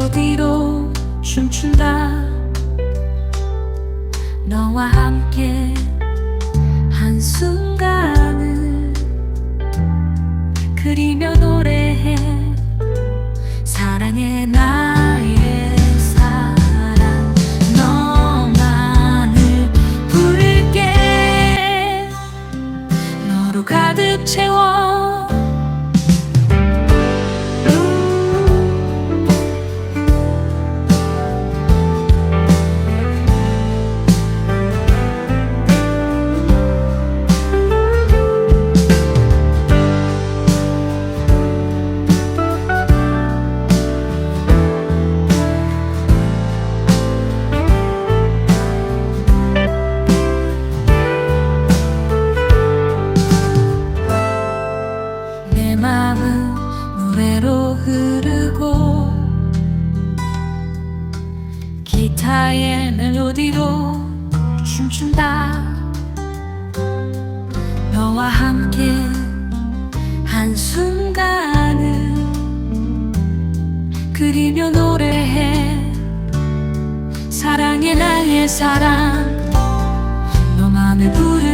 멜로디로 춤춘다. 너와 함께 한순간을 그리며 노래해. 사랑해 나의 사랑. 너만을 부를게. 너로 가득 채워 멜로디로 춤춘다. 너와 함께 한순간을 그리며 노래해. 사랑해 나의 사랑. 너만을 부를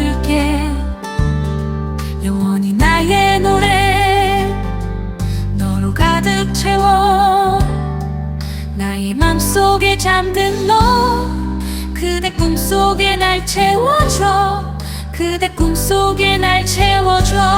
나의 맘속에 잠든 너 그대 꿈속에 날 채워줘. 그대 꿈속에 날 채워줘